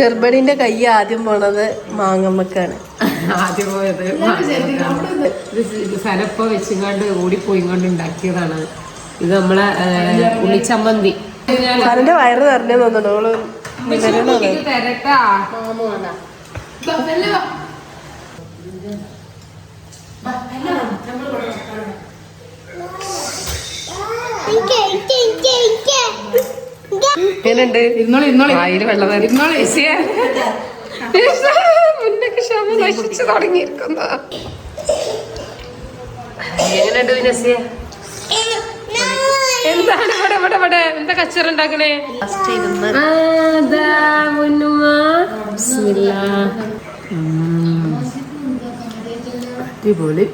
ഗർഭിണിന്റെ കൈ ആദ്യം പോണത് മാങ്ങമ്മക്കാണ്. ആദ്യം പോയത് ഇത് വെച്ചുകൊണ്ട് ഓടിപ്പോയി കൊണ്ട് ഉണ്ടാക്കിയതാണ്. ഇത് നമ്മളെ ഉള്ളിച്ചമ്മന്തി അതിന്റെ വയറ് നിറഞ്ഞു തോന്നുന്നു. ഇത് തരട്ടാ എങ്ങനെയുണ്ട് ഇരുന്നോളി ഇരുന്നോളി വായിൽ വെള്ളം ഇരുന്നോളി മുന്നൊക്കെ ക്ഷമ നശിച്ചു തുടങ്ങിയിരിക്കുന്ന. എങ്ങനെയുണ്ട് വിനസിയ? എന്താണ് ഇവിടെ ഇവിടെ ഇവിടെ? എന്താ കച്ചറ ഉണ്ടാക്കണേ. അടിപൊളി.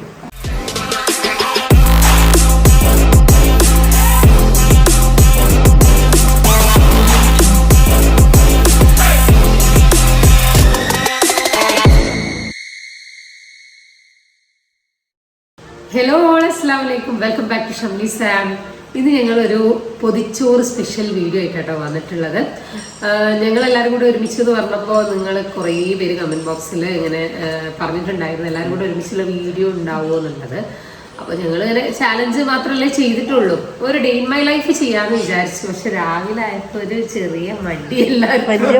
ഹലോ ഓൾ അസ്ലാം വലൈക്കും welcome back to Shamli Sam ഇത് ഞങ്ങളൊരു പൊതിച്ചോറ് സ്പെഷ്യൽ വീഡിയോ ആയിട്ടാട്ടോ വന്നിട്ടുള്ളത്. ഞങ്ങൾ എല്ലാവരും കൂടി ഒരുമിച്ച് എന്ന് പറഞ്ഞപ്പോൾ നിങ്ങൾ കുറേ പേര് കമന്റ് ബോക്സിൽ ഇങ്ങനെ പറഞ്ഞിട്ടുണ്ടായിരുന്നു. എല്ലാവരും കൂടി ഒരുമിച്ചുള്ള വീഡിയോ ഉണ്ടാവുമോ എന്നുള്ളത്. അപ്പോൾ ഞങ്ങൾ ഇങ്ങനെ ചാലഞ്ച് മാത്രമല്ലേ ചെയ്തിട്ടുള്ളൂ. ഒരു ഡേ ഇൻ മൈ ലൈഫ് ചെയ്യാമെന്ന് വിചാരിച്ചു. പക്ഷെ രാവിലെ ആയപ്പോൾ ഒരു ചെറിയ മടി എല്ലാവരും ഭയങ്കര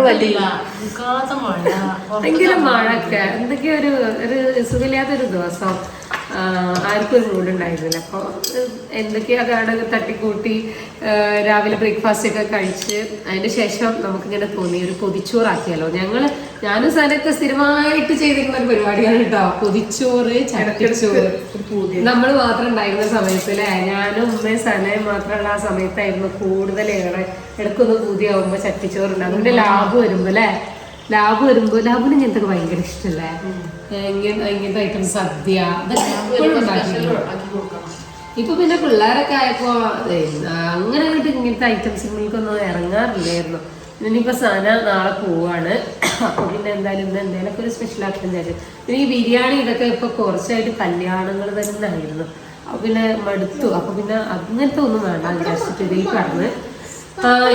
മഴ മഴയൊക്കെ. എന്തൊക്കെയോ ഒരു ഒരു സുഖമില്ലാത്തൊരു ദിവസം. ആർക്കും ഒരു മൂഡ് ഉണ്ടായിരുന്നില്ല. അപ്പോൾ എന്തൊക്കെയോ അതാണ് തട്ടിക്കൂട്ടി രാവിലെ ബ്രേക്ക്ഫാസ്റ്റ് ഒക്കെ കഴിച്ച് അതിന് ശേഷം നമുക്കിങ്ങനെ തോന്നി ഒരു പൊതിച്ചോറാക്കിയാലോ? ഞങ്ങൾ ഞാനും സാറൊക്കെ സ്ഥിരമായിട്ട് ചെയ്തിരുന്ന ഒരു പരിപാടിയാണ് കേട്ടോ. പൊതിച്ചോറ് ചട്ടിച്ചോറ്. നമ്മൾ മാത്രം ഉണ്ടായിരുന്ന സമയത്ത് അല്ലേ? ഞാനും ഉമ്മയും സനയും മാത്രമുള്ള ആ സമയത്തായിരുന്നു കൂടുതൽ ഏറെ ഇടക്കൊന്ന് പൂതിയാവുമ്പോൾ ചട്ടിച്ചോറുണ്ട് അതിന്റെ ലാഭം വരുമ്പോൾ അല്ലേ? ലാഭ് വരുമ്പോ ലാബിന് ഇങ്ങനത്തെ ഭയങ്കര ഇഷ്ടല്ലേ? ഇങ്ങനെ ഇങ്ങനത്തെ ഐറ്റം സദ്യ. ഇപ്പൊ പിന്നെ പിള്ളേരൊക്കെ ആയപ്പോ അങ്ങനെ അങ്ങോട്ട് ഇങ്ങനത്തെ ഐറ്റംസുകൾക്കൊന്നും ഇറങ്ങാറില്ലായിരുന്നു. ഇനിയിപ്പോ സന നാളെ പോവാണ്. അപ്പൊ പിന്നെ എന്തായാലും ഇന്ന് എന്തെങ്കിലുമൊക്കെ ഒരു സ്പെഷ്യൽ ആക്കി തരും പിന്നെ ഈ ബിരിയാണി ഇതൊക്കെ ഇപ്പൊ കുറച്ചായിട്ട് കല്യാണങ്ങൾ തന്നെ ആയിരുന്നു അപ്പൊ പിന്നെ മടുത്തു. അപ്പൊ പിന്നെ അങ്ങനത്തെ ഒന്നും വേണ്ട വിചാരിച്ചിട്ട് ഇതിൽ കടന്ന്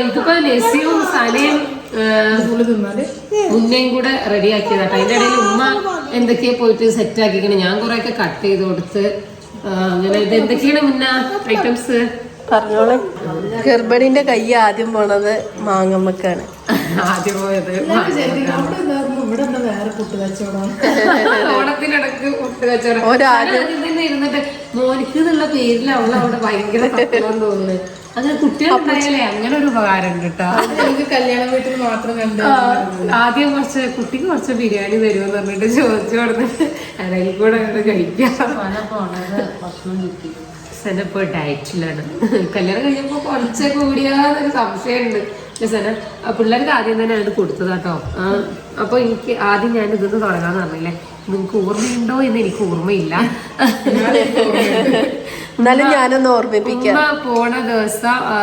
ഇതിപ്പോ നസിയും സനയും മുന്നേയും കൂടെ റെഡിയാക്കിയതാട്ടോ അതിന്റെ ഇടയിൽ ഉമ്മ എന്തൊക്കെയാ പോയിട്ട് സെറ്റ് ആക്കിക്കണേ ഞാൻ കുറെ ഒക്കെ കട്ട് ചെയ്ത് കൊടുത്ത് അങ്ങനെ ഇത് എന്തൊക്കെയാണ് മുന്ന ഐറ്റംസ് പറഞ്ഞോളെ. ഗർഭിണിന്റെ കൈ ആദ്യം പോണത് മാങ്ങമ്മക്കാണ്. ആദ്യം പോയത് ഓണത്തിനിടക്ക് പുട്ട് കച്ചവടം ഒരാദ്യം- ഞാൻ ആദ്യം തന്നെ ഇരുന്നിട്ട് മോനിക്ക് എന്നുള്ള പേരിൽ അവൾ അവിടെ ഭയങ്കര തോന്നുന്നു അങ്ങനെ കുട്ടികളുണ്ടായാലേ അങ്ങനെ ഒരു ഉപകാരം കേട്ടോ കല്യാണ വീട്ടിൽ മാത്രം കണ്ട് ആദ്യം കുറച്ച് കുട്ടിക്ക് കുറച്ച് ബിരിയാണി തരുമെന്ന് പറഞ്ഞിട്ട് ചോദിച്ചു കൊടുത്തിട്ട് അതിൽ കൂടെ അങ്ങോട്ട് കഴിക്കാം. സന ഇപ്പോൾ ഡയറ്റിലാണ് കല്യാണം കഴിഞ്ഞപ്പോൾ കുറച്ചൊക്കെ കൂടിയാന്നൊരു സംശയമുണ്ട്. സന പിള്ളേർക്ക് ആദ്യം തന്നെ അത് കൊടുത്തതാട്ടോ കേട്ടോ അപ്പൊ എനിക്ക് ആദ്യം ഞാൻ ഇതൊന്ന് തുടങ്ങാന്ന് പറഞ്ഞില്ലേ? നിങ്ങൾക്ക് ഓർമ്മയുണ്ടോ എന്ന് എനിക്ക് ഓർമ്മയില്ല. എന്നാലും ഞാനൊന്ന് ഓർമ്മിപ്പിക്കാം. പോണ ദിവസം ആ,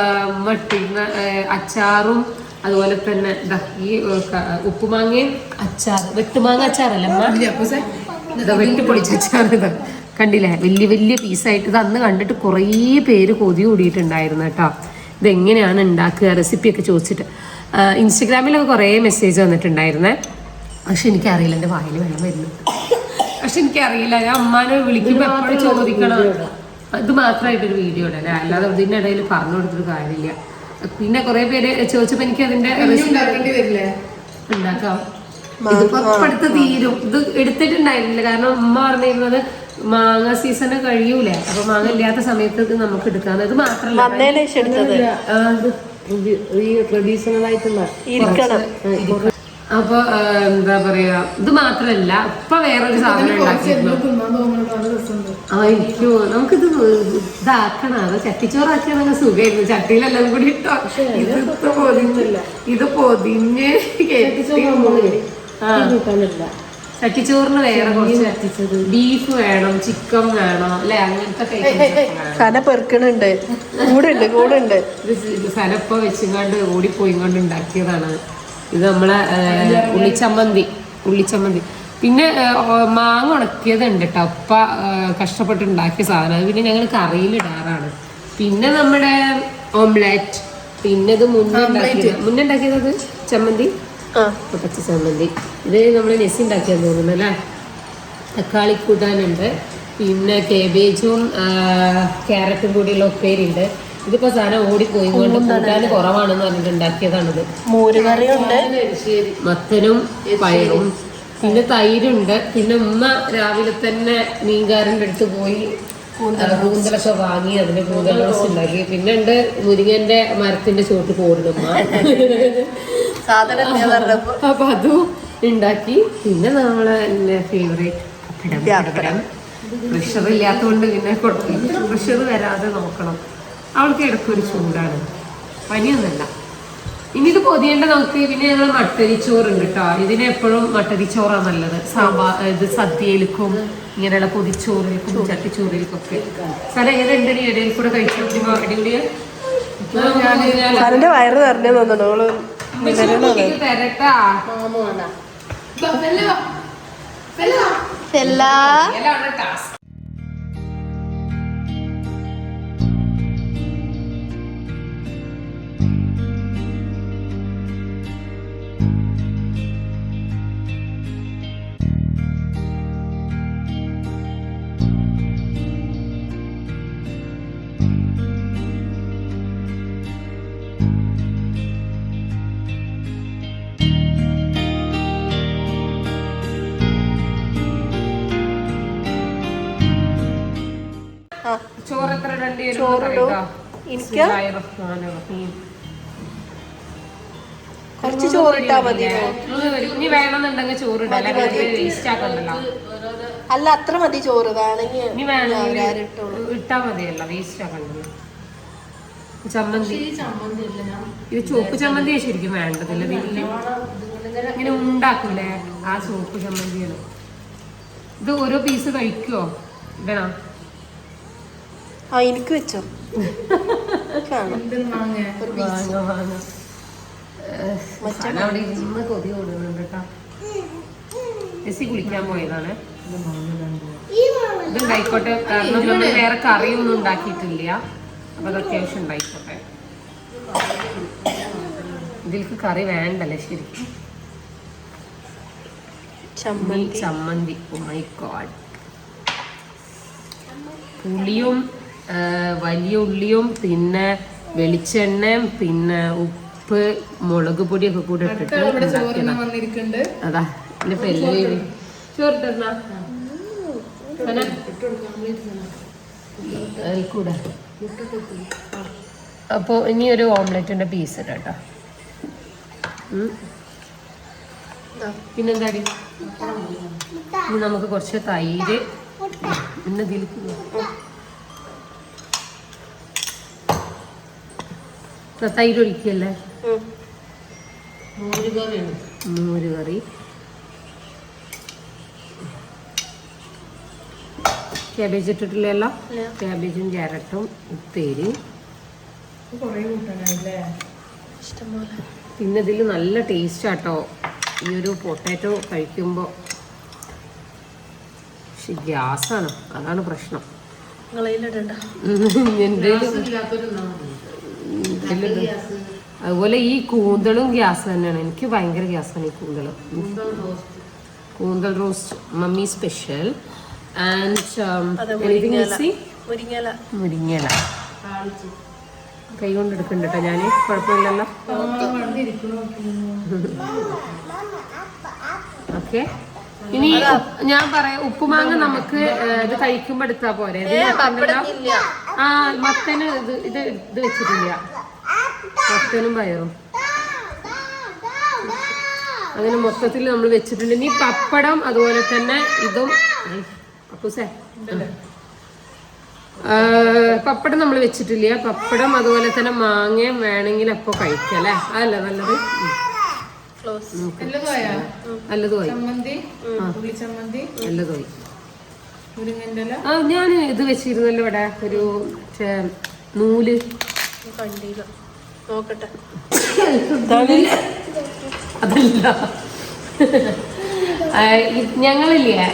അച്ചാറും അതുപോലെ തന്നെ ദാ ഈ ഉപ്പുമാങ്ങയും അച്ചാർ വെട്ടുമാങ്ങ അച്ചാറല്ല അച്ചാർ ഇതാ. കണ്ടില്ലേ? വലിയ വലിയ പീസായിട്ട്. ഇത് അന്ന് കണ്ടിട്ട് കുറേ പേര് കൊതി കൂടിയിട്ടുണ്ടായിരുന്നു കേട്ടോ. ഇതെങ്ങനെയാണ് ഉണ്ടാക്കുക? റെസിപ്പിയൊക്കെ ചോദിച്ചിട്ട്. ഇൻസ്റ്റഗ്രാമിലൊക്കെ കുറേ മെസ്സേജ് വന്നിട്ടുണ്ടായിരുന്നേ. പക്ഷെ എനിക്കറിയില്ല എന്റെ വായിൽ വെള്ളം വരുന്നു. പക്ഷെ എനിക്കറിയില്ല. ഞാൻ അമ്മാനെ വിളിക്കുമ്പോൾ എപ്പോഴും ചോദിക്കണം. ഇത് മാത്രമായിട്ടൊരു വീഡിയോ ഇടല്ലേ അല്ലാതെ ഇതിന്റെ ഇടയിൽ പറഞ്ഞു കൊടുത്തൊരു കാര്യമില്ല. പിന്നെ കുറേ പേര് ചോദിച്ചപ്പോൾ എനിക്ക് അതിന്റെ ഉണ്ടാക്കാം. ഇതിപ്പോ അടുത്ത് തീരും. ഇത് എടുത്തിട്ടുണ്ടായിരുന്നില്ല. കാരണം ഉമ്മ പറഞ്ഞിരുന്നത് മാങ്ങ സീസൺ കഴിയൂലേ. അപ്പൊ മാങ്ങ ഇല്ലാത്ത സമയത്ത് ഇത് നമുക്ക് എടുക്കാം അത് മാത്രമല്ല. ട്രഡീഷണൽ ആയിട്ടുള്ള അപ്പൊ എന്താ പറയാ ഇത് മാത്രല്ല ഇപ്പൊ വേറൊരു സാധനം ആ എനിക്ക്. നമുക്കിത് ഇതാക്കണം അത് ചട്ടിച്ചോറാക്കിയാൽ നല്ല സുഖമായിരുന്നു ചട്ടിയിലെല്ലാം കൂടി ഇട്ടോ ഇത് ഇത് പൊതിഞ്ഞില്ല ഇത് പൊതിഞ്ഞ്. ചട്ടിച്ചോറിന് വേറെ കുറച്ച് ബീഫ് വേണം ചിക്കൻ വേണം അല്ലെ? അങ്ങനത്തെ. സന പെറുക്കണുണ്ട്. കൂടുണ്ട് കൂടുണ്ട്. ഇത് ഇത് സ്ഥലപ്പ വെച്ചിങ്ങാണ്ട് ഓടിപ്പോയിങ്ങാണ്ട് ഉണ്ടാക്കിയതാണ്. ഇത് നമ്മളെ ഉള്ളിച്ചമ്മന്തി ഉള്ളിച്ചമ്മന്തി. പിന്നെ മാങ്ങ ഉണക്കിയത് മാങ്ങ ഉണക്കിയതുണ്ട് കേട്ടോ അപ്പ ആ, കഷ്ടപ്പെട്ട് ഉണ്ടാക്കിയ സാധനം. അത് പിന്നെ ഞങ്ങൾ കറിയിലിടാറാണ് പിന്നെ നമ്മുടെ ഓംലെറ്റ്. പിന്നെ ഇത് മുന്നേ ഉണ്ടാക്കിയത്. മുന്നേ ഉണ്ടാക്കിയത് ചമ്മന്തി? പച്ച ചമ്മന്തി. ഇത് നമ്മൾ നെസ്സി ഉണ്ടാക്കിയാന്ന് തോന്നുന്നു അല്ലേ? തക്കാളി കൂട്ടാനുണ്ട്. പിന്നെ കേബേജും ക്യാരറ്റും കൂടിയുള്ള ഉപ്പേരിയുണ്ട്. ഇതിപ്പോ സാധനം ഓടിപ്പോയി. കൊണ്ട് കൂട്ടാൻ കുറവാണെന്ന് പറഞ്ഞിട്ട് ഉണ്ടാക്കിയതാണിത്. മോരുകറിയുണ്ട് മത്തനും പയറും. പിന്നെ തൈരുണ്ട്. പിന്നെ ഉമ്മ രാവിലെ തന്നെ മീൻകാരന്റെ അടുത്ത് പോയി കൂന്തലൊക്കെ വാങ്ങി അതിന്റെ കൂന്തൽ ഉണ്ടാക്കി. പിന്നെ ഉണ്ട് മുരിങ്ങന്റെ മരത്തിന്റെ ചുവട്ട് കൂടുന്നുമ്മ അപ്പൊ അതും ഉണ്ടാക്കി. പിന്നെ നമ്മളെ ഫേവറേറ്റ് പ്രഷർ ഇല്ലാത്തതുകൊണ്ട് പിന്നെ പ്രഷർ വരാതെ നോക്കണം. അവൾക്ക് ഇടയ്ക്കൊരു ചൂടാണ്. പനിയൊന്നുമല്ല. ഇനി ഇത് പൊതിയേണ്ട നമുക്ക് പിന്നെ ഞങ്ങൾ മട്ടരിച്ചോറുണ്ട് കേട്ടോ ഇതിന് എപ്പോഴും മട്ടരിച്ചോറാണ് നല്ലത്. സാമ്പാർ ഇത് സദ്യയിലേക്കും ഇങ്ങനെയുള്ള പൊതിച്ചോറിലേക്കും ചട്ടിച്ചോറിലേക്കും ഒക്കെ സാറേ എങ്ങനെ ഉണ്ട് നീ ഇടയിൽ കൂടെ കഴിച്ചു അടിപൊളിയാ. സാറിന്റെ വയറ് നിറഞ്ഞു തോന്നുന്നു. തരട്ടാ. ടാസ്ക് എനിക്ക് കുറച്ച് ചോറിട്ടാ മതി ഇനി വേണമെന്നുണ്ടെങ്കിൽ ചോറ് വേസ്റ്റ് ആക്കണ്ടല്ലോ. അല്ല അത്ര മതി ചോറ് വേണമെങ്കിൽ ഇട്ടാ മതിയല്ലോ വേസ്റ്റ് ആക്കണ്ടല്ലോ. ചമ്മന്തി. ഇത് ചോപ്പ് ചമ്മന്തിയാ ശരിക്കും വേണ്ടതില്ല. വീട്ടിൽ ഇങ്ങനെ ഉണ്ടാക്കൂലേ? ആ ചോപ്പ് ചമ്മന്തിയാണ്. ഇത് ഓരോ പീസ് കഴിക്കുവോ? വേണം? ആ എനിക്ക് വെച്ചോ. കാണാം വാങ്ങേ. വാങ്ങ അവിടെ ഇരുന്ന് കൊതി കൊടുക്കുന്നുണ്ട് കേട്ടോ. എസി കുളിക്കാൻ പോയതാണ്. ഇത് ഉണ്ടായിക്കോട്ടെ കാരണം നമ്മൾ വേറെ കറിയൊന്നും ഉണ്ടാക്കിയിട്ടില്ല. അപ്പൊ അത് അത്യാവശ്യം ഉണ്ടായിക്കോട്ടെ. ഇതിൽക്ക് കറി വേണ്ടല്ലേ ശരിക്കും? ചമ്മന്തി. ചമ്മന്തി. മൈ ഗോഡ് പുളിയും വലിയ ഉള്ളിയും പിന്നെ വെളിച്ചെണ്ണയും പിന്നെ ഉപ്പ് മുളക് പൊടിയൊക്കെ കൂടെ ഇട്ടിട്ട് അതാ എന്റെ പെല്ല് ചോറിട്ടെന്നാ കൂടെ. അപ്പോ ഇനി ഒരു ഓംലെറ്റിന്റെ പീസ് കേട്ടോ. പിന്നെന്താടി? ഇനി നമുക്ക് കുറച്ച് തൈര്. പിന്നെ ഇതിലേക്ക് ദാ തൈര് ഒഴിക്കല്ലേ മോര് കറി ക്യാബേജ് ഇട്ടിട്ടില്ലല്ലോ. ക്യാബേജും ക്യാരറ്റും ഉപ്പേരി. പിന്നെ ഇതിൽ നല്ല ടേസ്റ്റ് ആട്ടോ. ഈ ഒരു പൊട്ടാറ്റോ കഴിക്കുമ്പോൾ പക്ഷെ ഗ്യാസാണ്. അതാണ് പ്രശ്നം. നിങ്ങളതിലിടണ്ട അതുപോലെ ഈ കൂന്തളും ഗ്യാസ് തന്നെയാണ്. എനിക്ക് ഭയങ്കര ഗ്യാസാണ് ഈ കൂന്തൾ കൂന്തൽ റോസ്റ്റ് മമ്മി സ്പെഷ്യൽ. ആൻഡ് മുരിങ്ങല മുരിങ്ങല മുരിങ്ങല കൈ കൊണ്ട് എടുക്കണ്ട കേട്ടോ ഞാൻ കുഴപ്പമില്ലല്ലോ ഓക്കെ. ഇനി ഞാൻ പറയാം ഉപ്പുമാങ്ങ നമുക്ക് ഇത് കഴിക്കുമ്പോ എടുത്താ പോരെ. ആ മത്തന് ഇത് ഇത് ഇത് വെച്ചിട്ടില്ല. മത്തനും പയറും. അങ്ങനെ മൊത്തത്തിൽ നമ്മൾ വെച്ചിട്ടുണ്ട്. ഇനി പപ്പടം അതുപോലെ തന്നെ ഇതും. അപ്പുസേ. പപ്പടം നമ്മൾ വെച്ചിട്ടില്ല. പപ്പടം അതുപോലെ തന്നെ മാങ്ങയും വേണമെങ്കിൽ അപ്പോൾ കഴിക്കാം അല്ലേ? അതല്ല നല്ലത്? ആ. ഞാൻ ഇത് വെച്ചിരുന്നല്ലോ ഇവിടെ. ഒരു നൂൽ. കണ്ടില്ല. നോക്കട്ടെ. അതല്ല. ഞങ്ങളില്ലേ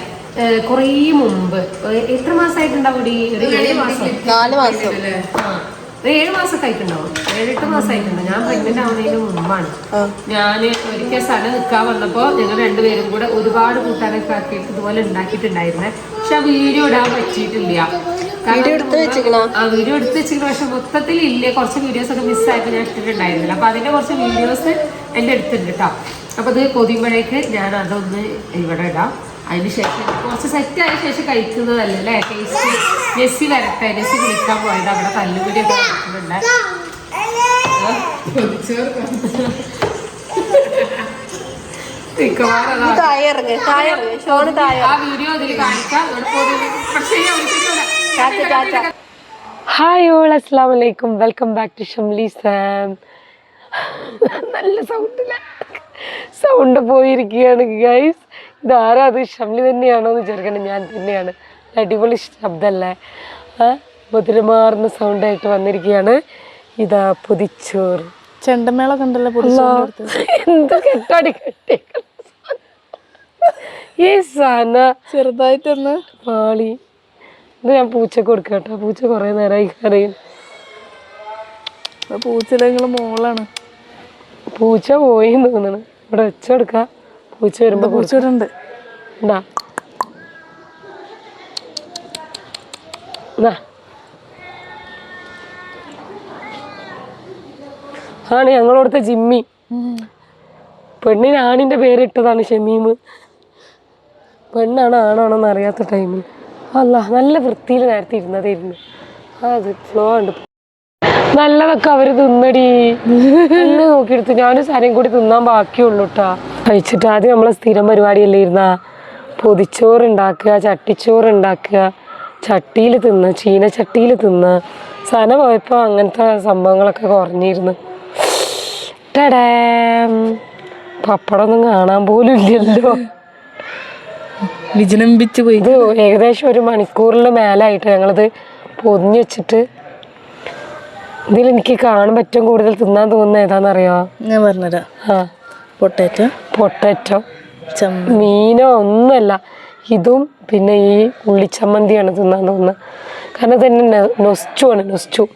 കൊറേ മുമ്പ് എത്ര മാസമായിട്ടുണ്ടാവും ഒരു ഏഴ് മാസം? നാല് മാസം. ഒരു ഏഴ് മാസമൊക്കെ ആയിട്ടുണ്ടാവും. ഏഴെട്ട് മാസം ആയിട്ടുണ്ട് ഞാൻ പ്രഗ്നന്റ് ആവുന്നതിന് മുമ്പാണ്. ഞാൻ ഒരിക്കൽ സ്ഥലം നിൽക്കാൻ വന്നപ്പോൾ ഞങ്ങൾ രണ്ടുപേരും കൂടെ ഒരുപാട് കൂട്ടാനൊക്കെ ആക്കിയിട്ട് ഇതുപോലെ ഉണ്ടാക്കിയിട്ടുണ്ടായിരുന്നേ. പക്ഷെ ആ വീഡിയോ ഇടാൻ പറ്റിയിട്ടില്ല. വീഡിയോ എടുത്ത് വെച്ചിക്കണോ വീഡിയോ എടുത്ത് വെച്ചിരിക്കണ. പക്ഷെ മൊത്തത്തിൽ ഇല്ല. കുറച്ച് വീഡിയോസ് ഒക്കെ മിസ്സായിട്ട് ഞാൻ എടുത്തിട്ടുണ്ടായിരുന്നില്ല അപ്പൊ അതിന്റെ കുറച്ച് വീഡിയോസ് എന്റെ അടുത്തുണ്ട് കേട്ടോ അപ്പൊ ഇത് കൊതിയുമ്പോഴേക്ക് ഞാൻ അതൊന്ന് ഇവിടെ ഇടാം. അതിന് ശേഷം കുറച്ച് സെറ്റ് ആയ ശേഷം കഴിക്കുന്നതല്ല അല്ലേ? ടേസ്റ്റ് നെസ്സി വരട്ടെ. നെസ്സി കുളിക്കാൻ പോയത്. അവിടെ തല്ലുപിടിയൊക്കെ നടക്കുന്നുണ്ട്. ആ വീഡിയോ അതിൽ കാണിക്കാം. ഇവിടെ പൊതി- പക്ഷേ ഹായ് ഓൾ അസ്സാം വലൈക്കും welcome back to Shamli Sam. നല്ല സൗണ്ടില്ല സൗണ്ട് പോയിരിക്കുകയാണ് ഗൈസ് ഇതാരാ അത്? ഷംലി തന്നെയാണോ എന്ന് വിചാരിക്കണം ഞാൻ തന്നെയാണ്. അടിപൊളി ശബ്ദമല്ലേ മധുരമാർന്ന സൗണ്ടായിട്ട് വന്നിരിക്കുകയാണ്. ഇതാ പൊതിച്ചോറ് ചെണ്ടമേള കണ്ടല്ലോ എന്താ കെട്ടാടി ഈ സാന. ചെറുതായിട്ടൊന്ന് പാളി. ഇത് ഞാൻ പൂച്ചക്ക് കൊടുക്കാം കേട്ടോ. പൂച്ച കുറേ നേരമായി കരയും. പൂച്ചയുടെ നിങ്ങൾ മോളാണ്. പൂച്ച പോയി തോന്നണ് ഇവിടെ വെച്ച കൊടുക്കാം. പൂച്ച വരുമ്പോ പൂച്ച ഉണ്ടാ ദാ. ആണ് ഞങ്ങളോടുത്ത ജിമ്മി. പെണ്ണിന് ആണിന്റെ പേരിട്ടതാണ് ഷമീമ് പെണ്ണാണോ ആണാണോ എന്ന് അറിയാത്ത ടൈമിൽ അല്ല നല്ല വൃത്തിയിൽ നേരത്തെ ഇരുന്നതായിരുന്നു. അത് ഫ്ലോ ഉണ്ട് നല്ലതൊക്കെ അവർ തിന്നടി. എന്നെ നോക്കിയെടുത്ത് ഞാനൊരു സാരയും കൂടി തിന്നാൻ ബാക്കിയുള്ളൂ കേട്ടാ കഴിച്ചിട്ട് ആദ്യം നമ്മളെ സ്ഥിരം പരിപാടിയല്ലേ ഇരുന്നാ? പൊതിച്ചോറ് ഉണ്ടാക്കുക ചട്ടിച്ചോറ് ഉണ്ടാക്കുക ചട്ടിയിൽ തിന്ന് ചീനച്ചട്ടിയിൽ തിന്ന്. സന പോയപ്പോൾ അങ്ങനത്തെ സംഭവങ്ങളൊക്കെ കുറഞ്ഞിരുന്നു. ടടേ പപ്പടമൊന്നും കാണാൻ പോലും ഇല്ലല്ലോ. വിജനംബിച്ച് പോയി. ഇത് ഏകദേശം ഒരു മണിക്കൂറിൽ മേലായിട്ട് ഞങ്ങളിത് പൊതിഞ്ഞു വെച്ചിട്ട് ഇതിൽ എനിക്ക് കാണാൻ പറ്റും കൂടുതൽ തിന്നാൻ തോന്നുന്നത് ഏതാണെന്നറിയോ ഞാൻ പറഞ്ഞുതരാം. ആ. പൊട്ടാറ്റോ? പൊട്ടറ്റോ. മീനോ ഒന്നുമല്ല. ഇതും പിന്നെ ഈ ഉള്ളിച്ചമ്മന്തിയാണ് തിന്നാൻ തോന്നുന്നത്. കാരണം തന്നെ നൊസ്റ്റു ആണ് നൊസ്റ്റു.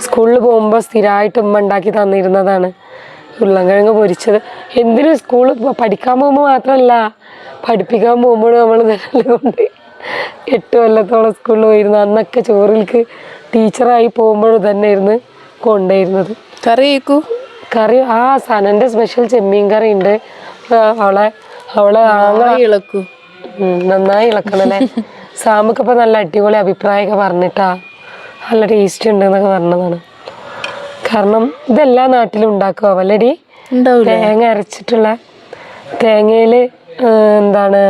സ്കൂളിൽ പോകുമ്പോൾ സ്ഥിരമായിട്ട് ഉമ്മ ഉണ്ടാക്കി തന്നിരുന്നതാണ്. ഉരുളൻകിഴങ്ങ് പൊരിച്ചത്. എന്തിനും സ്കൂൾ പഠിക്കാൻ പോകുമ്പോൾ മാത്രമല്ല പഠിപ്പിക്കാൻ പോകുമ്പോഴും നമ്മൾ തന്നെ കൊണ്ട് എട്ട് കൊല്ലത്തോളം സ്കൂളിൽ പോയിരുന്നു. അന്നൊക്കെ ചോറിൽക്ക് ടീച്ചറായി പോകുമ്പോഴും തന്നെ ഇരുന്ന് കൊണ്ടുവരുന്നത്. കറി വയ്ക്കൂ കറി ആ സനന്റെ സ്പെഷ്യൽ ചെമ്മീൻ കറി ഉണ്ട്. അവളെ അവളെ ഇളക്കൂ. നന്നായി ഇളക്കണല്ലേ സാമൊക്കെ നല്ല അടിപൊളി അഭിപ്രായമൊക്കെ പറഞ്ഞിട്ടാ. നല്ല ടേസ്റ്റ് ഉണ്ട് എന്നൊക്കെ പറഞ്ഞതാണ്. കാരണം ഇതെല്ലാ നാട്ടിലും ഉണ്ടാക്കുക വല്ലടി? തേങ്ങ അരച്ചിട്ടുള്ള തേങ്ങയിൽ എന്താണ്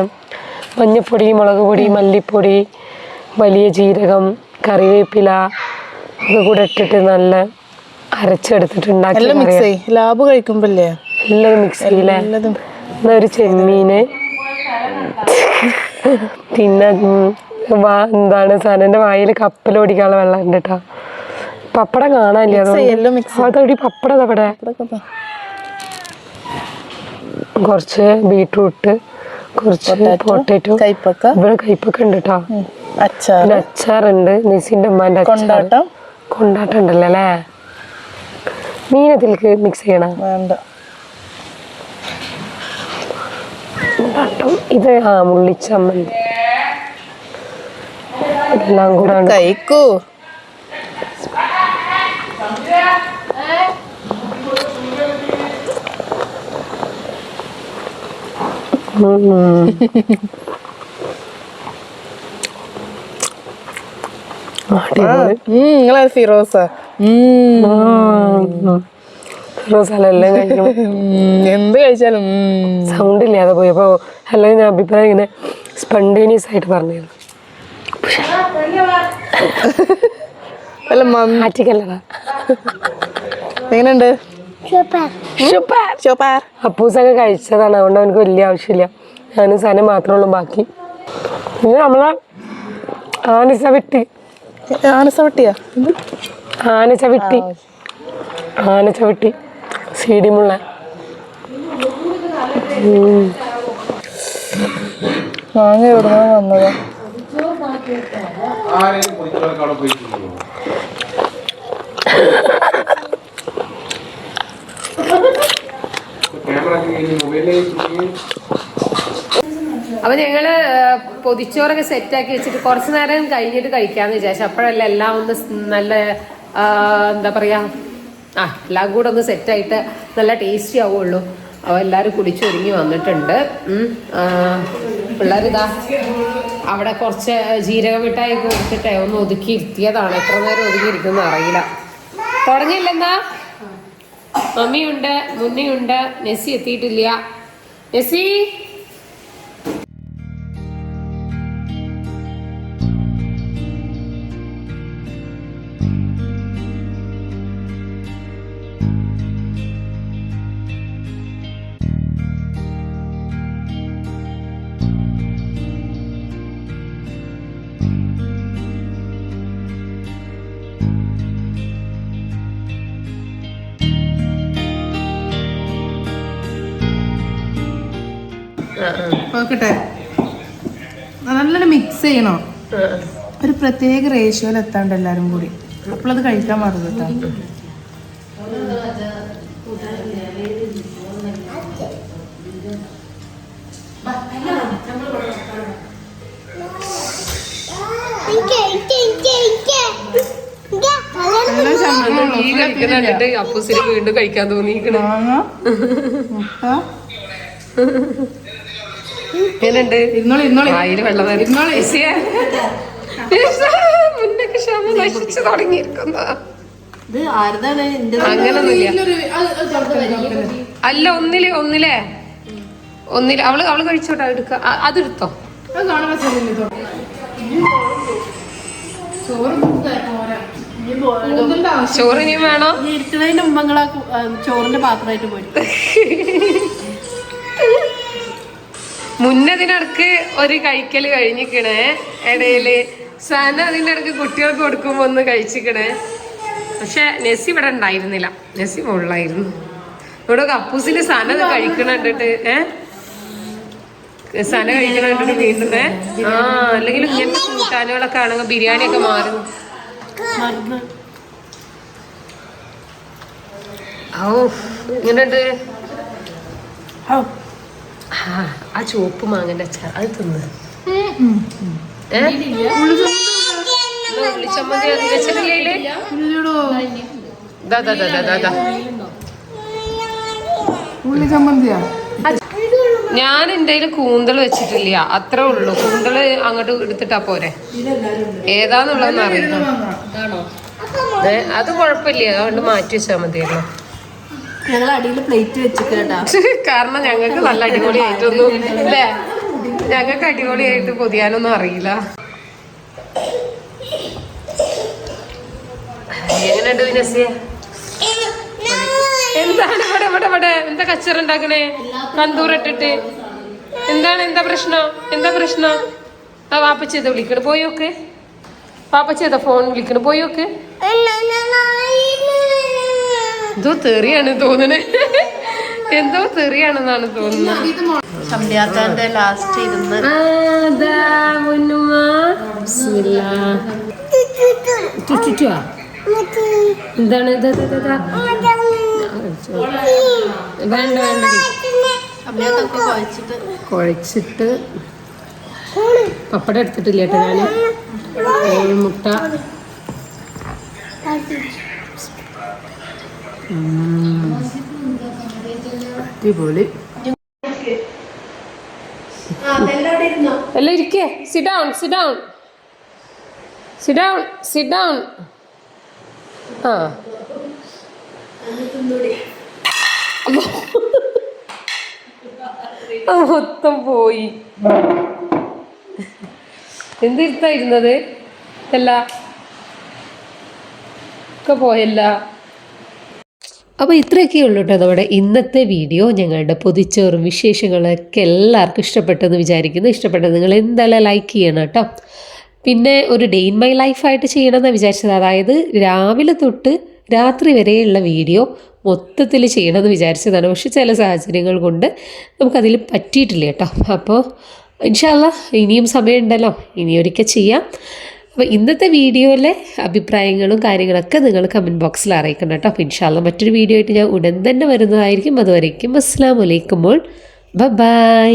മഞ്ഞപ്പൊടി മുളക് പൊടി മല്ലിപ്പൊടി വലിയ ജീരകം കറിവേപ്പില ഒക്കെ കൂടെ ഇട്ടിട്ട് നല്ല അരച്ചെടുത്തിട്ടുണ്ടാക്കി ലാബ് എല്ലാം മിക്സ് ചെയ്യില്ലേ എല്ലാതും. എന്നാ ഒരു ചെമ്മീന്. പിന്നെ എന്താണ് സനന്റെ വായിൽ കപ്പലോടിക്കാനുള്ള വെള്ളം ഉണ്ട് കേട്ടോ. പപ്പടം കാണാനില്ല അതൊരു പപ്പടം അവിടെ കുറച്ച് ബീട്രൂട്ട് കുറച്ച് പൊട്ടാറ്റോ ഇവിടെ കയ്പൊക്കെ ഉണ്ട് കേട്ടോ പിന്നെ അച്ചാറുണ്ട് നിസിന്റെ ഉമ്മാന്റെ അച്ചാർ കൊണ്ടാട്ടം. ഉണ്ടല്ലോ അല്ലേ? മീനത്തിലേക്ക് മിക്സ് ചെയ്യണം? വേണ്ട. ഇത് ആ മുള്ളിച്ചമ്മന്തി. എല്ലാം കൂടെ കഴിക്കൂ. നിങ്ങളെ ഫിറോസ ഉം. എന്ത് കഴിച്ചാലും. സൗണ്ട് ഇല്ലാതെ പോയി. അപ്പോൾ അല്ലെങ്കിൽ ഞാൻ അഭിപ്രായം ഇങ്ങനെ സ്പണ്ടേനിയസ് ആയിട്ട് പറഞ്ഞിരുന്നു. അല്ല മാറ്റിക്കല്ലടാ എങ്ങനെയുണ്ട്? അപ്പൂസൊക്കെ കഴിച്ചതാണ്. അതുകൊണ്ട് അവനക്ക് വലിയ ആവശ്യമില്ല. ഞാനും സാധനം മാത്രമേ ഉള്ളൂ ബാക്കി. പിന്നെ നമ്മളെ ആനച്ചവിട്ടി ആനസവട്ടിയാ ആനച്ചവിട്ടി ആനച്ചവിട്ടി സീഡിമുള്ള മാങ്ങ എവിടുന്നാ വന്നത്? ക്യാമറ അപ്പൊ ഞങ്ങൾ പൊതിച്ചോറൊക്കെ സെറ്റ് ആക്കി വെച്ചിട്ട് കുറച്ച് നേരം കഴിഞ്ഞിട്ട് കഴിക്കാന്ന് വിചാരിച്ചു. അപ്പോഴല്ല എല്ലാം ഒന്ന് നല്ല എന്താ പറയാ ആ എല്ലാം കൂടെ ഒന്ന് സെറ്റായിട്ട് നല്ല ടേസ്റ്റി ആവുള്ളൂ. അപ്പോൾ എല്ലാവരും കുടിച്ചൊരുങ്ങി വന്നിട്ടുണ്ട്. പിള്ളേരിതാ അവിടെ കുറച്ച് ജീരക മിഠായി കൊടുത്തിട്ടേ ഒന്ന് ഒതുക്കി ഇരുത്തിയതാണ്. എത്ര നേരം ഒതുക്കി ഇരിക്കുന്ന അറിയില്ല. തുടങ്ങിയില്ലെന്നാ? മമ്മിയുണ്ട് മുന്നിയുണ്ട് നെസ്സി എത്തിയിട്ടില്ല. നെസ്സി? നോക്കട്ടെ നല്ലോണം മിക്സ് ചെയ്യണം. ഒരു പ്രത്യേക റേഷ്യോയിൽ എത്താണ്ട് എല്ലാരും കൂടി. അപ്പോഴത് കഴിക്കാൻ മാറും കേട്ടോ കണ്ടിട്ട് അപ്പൂസിന് വീണ്ടും കഴിക്കാൻ തോന്നിയിരിക്കണ. എങ്ങനെയുണ്ട് ഇരുന്നോളി ഇരുന്നോളി വായിൽ വെള്ളം മുന്നൊക്കെ ക്ഷമ നശിച്ചു തുടങ്ങിയിരിക്കുന്ന. അങ്ങനൊന്നുമില്ല. അല്ല ഒന്നിൽ ഒന്നിലേ ഒന്നിൽ. അവൾ അവൾ കഴിച്ചോട്ടെ എടുക്ക. അതെടുത്തോ. അത് കാണുമ്പോ ശരിയല്ലേ തോന്നും. ചോറ് പോരാ. കൂടുതലിന്റെ ആവശ്യം ചോറ് വേണോ? ചോറിന്റെ പാത്രമായിട്ട് പോയി മുന്നതിനടക്ക് ഒരു കഴിക്കൽ കഴിഞ്ഞിക്കണേ. ഇടയിൽ സാന ഇടയ്ക്ക് കുട്ടികൾക്ക് കൊടുക്കുമ്പോൾ ഒന്ന് കഴിച്ചിക്കണേ. പക്ഷെ നെസ്സി ഇവിടെ ഉണ്ടായിരുന്നില്ല. നെസ്സി മുകളിലായിരുന്നു. ഇവിടെ കപ്പൂസിന് സന ഇത് കഴിക്കണ കണ്ടിട്ട് ഏ? സന കഴിക്കണ കണ്ടിട്ട് വീണ്ടും ആ അല്ലെങ്കിൽ ഇങ്ങനത്തെ കൂട്ടാനുകളൊക്കെ ആണെങ്കിൽ ബിരിയാണി ഒക്കെ മാറും ഓ ഇങ്ങനെ. ആ, ആ ചുവപ്പ് മാങ്ങന്റെ അച്ചാർ. അത് തിന്ന്. ഉള്ളിച്ചമ്മന്തി വെച്ചിട്ടില്ലേ ഞാൻ എന്റെ കൂന്തൽ വെച്ചിട്ടില്ല. അത്രേ ഉള്ളൂ. കൂന്തൽ അങ്ങോട്ട് എടുത്തിട്ടാ പോരെ. ഏതാന്നുള്ളതെന്ന് അറിയില്ല. അത് കുഴപ്പമില്ല. അതുകൊണ്ട് മാറ്റി വെച്ചാൽ മതിയല്ലോ. ഞങ്ങൾ അടിയിൽ പ്ലേറ്റ് വെച്ചിട്ടാ കാരണം ഞങ്ങൾക്ക് നല്ല അടിപൊളിയായിട്ടൊന്നും അല്ലേ ഞങ്ങൾക്ക് അടിപൊളിയായിട്ട് പൊതിയാനൊന്നും അറിയില്ല. എങ്ങനെയുണ്ട് വിനസിയ? എന്താണ് ഇവിടെ ഇവിടെ ഇവിടെ? എന്താ കച്ചറ ഉണ്ടാക്കണേ? കന്തൂറിട്ടിട്ട് എന്താണ് എന്താ പ്രശ്നം? എന്താ പ്രശ്നം? ആ വാപ്പച്ചേത വിളിക്കണ്. പോയോക്ക് വാപ്പച്ചേത ഫോൺ വിളിക്കണ്. പോയോക്ക് എന്തോ തെറിയാണ് തോന്നുന്നത് എന്തോ തെറിയാണെന്നാണ് തോന്നുന്നത്. ലാസ്റ്റ് ഇരുന്ന്. എന്താണ്. വേണ്ട വേണ്ട. കുഴച്ചിട്ട്. കുഴച്ചിട്ട് പപ്പടം എടുത്തിട്ടില്ല കേട്ടോ ഞാൻ മുട്ട. അടിപൊളി. എല്ലാം ഇരിക്കേ. Sit down sit down sit down sit down ആ. മൊത്തം പോയി. എന്തിരുത്തായിരുന്നത് അല്ല ഒക്കെ പോയല്ല. അപ്പോൾ ഇത്രയൊക്കെ ഉള്ളൂ കേട്ടോ നമ്മുടെ ഇന്നത്തെ വീഡിയോ. ഞങ്ങളുടെ പൊതിച്ചോറും വിശേഷങ്ങളൊക്കെ എല്ലാവർക്കും ഇഷ്ടപ്പെട്ടെന്ന് വിചാരിക്കുന്നു. ഇഷ്ടപ്പെട്ടത് നിങ്ങൾ എന്തായാലും ലൈക്ക് ചെയ്യണം കേട്ടോ. പിന്നെ ഒരു ഡേ ഇൻ മൈ ലൈഫായിട്ട് ചെയ്യണമെന്ന് വിചാരിച്ചത്. അതായത് രാവിലെ തൊട്ട് രാത്രി വരെയുള്ള വീഡിയോ മൊത്തത്തിൽ ചെയ്യണമെന്ന് വിചാരിച്ചതാണ്. പക്ഷെ ചില സാഹചര്യങ്ങൾ കൊണ്ട് നമുക്കതിൽ പറ്റിയിട്ടില്ല കേട്ടോ. അപ്പോൾ ഇൻഷാല്ല ഇനിയും സമയമുണ്ടല്ലോ. ഇനി ഒരിക്കൽ ചെയ്യാം. അപ്പോൾ ഇന്നത്തെ വീഡിയോയിലെ അഭിപ്രായങ്ങളും കാര്യങ്ങളൊക്കെ നിങ്ങൾ കമന്റ് ബോക്സിൽ അറിയിക്കണം കേട്ടോ. അപ്പോൾ ഇൻഷാല്ല മറ്റൊരു വീഡിയോ ആയിട്ട് ഞാൻ ഉടൻ തന്നെ വരുന്നതായിരിക്കും. അതുവരേക്കും അസ്സാം വലൈക്കുമ്പോൾ ബൈ